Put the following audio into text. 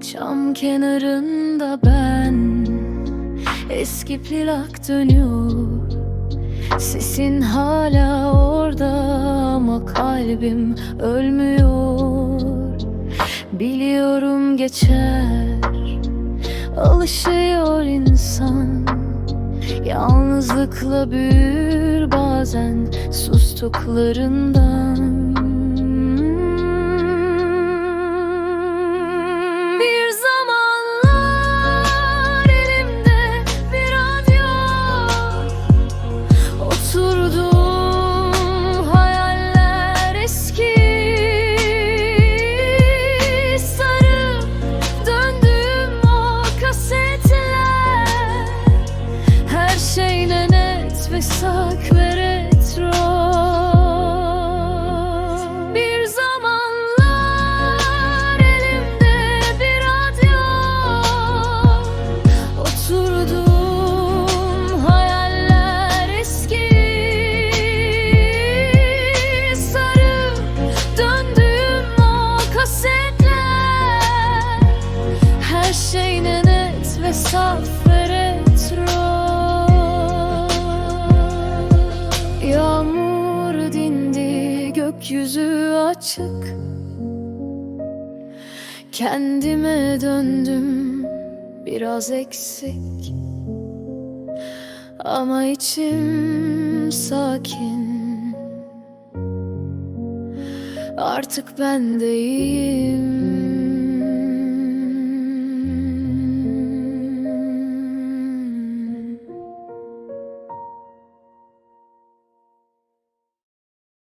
Cam kenarında ben Eski plak dönüyor. Sesin hala orada ama kalbim ölmüyor. Biliyorum geçer Alışıyor insan. Yalnızlıkla büyür bazen sustuklarından net ve retro. Bir zamanlar elimde bir radyo. Oturdum hayaller eski. Sarıp döndüm o kasetler. Her şey ne gökyüzü açık. Kendime döndüm. Biraz eksik. Ama içim sakin. Artık ben de iyiyim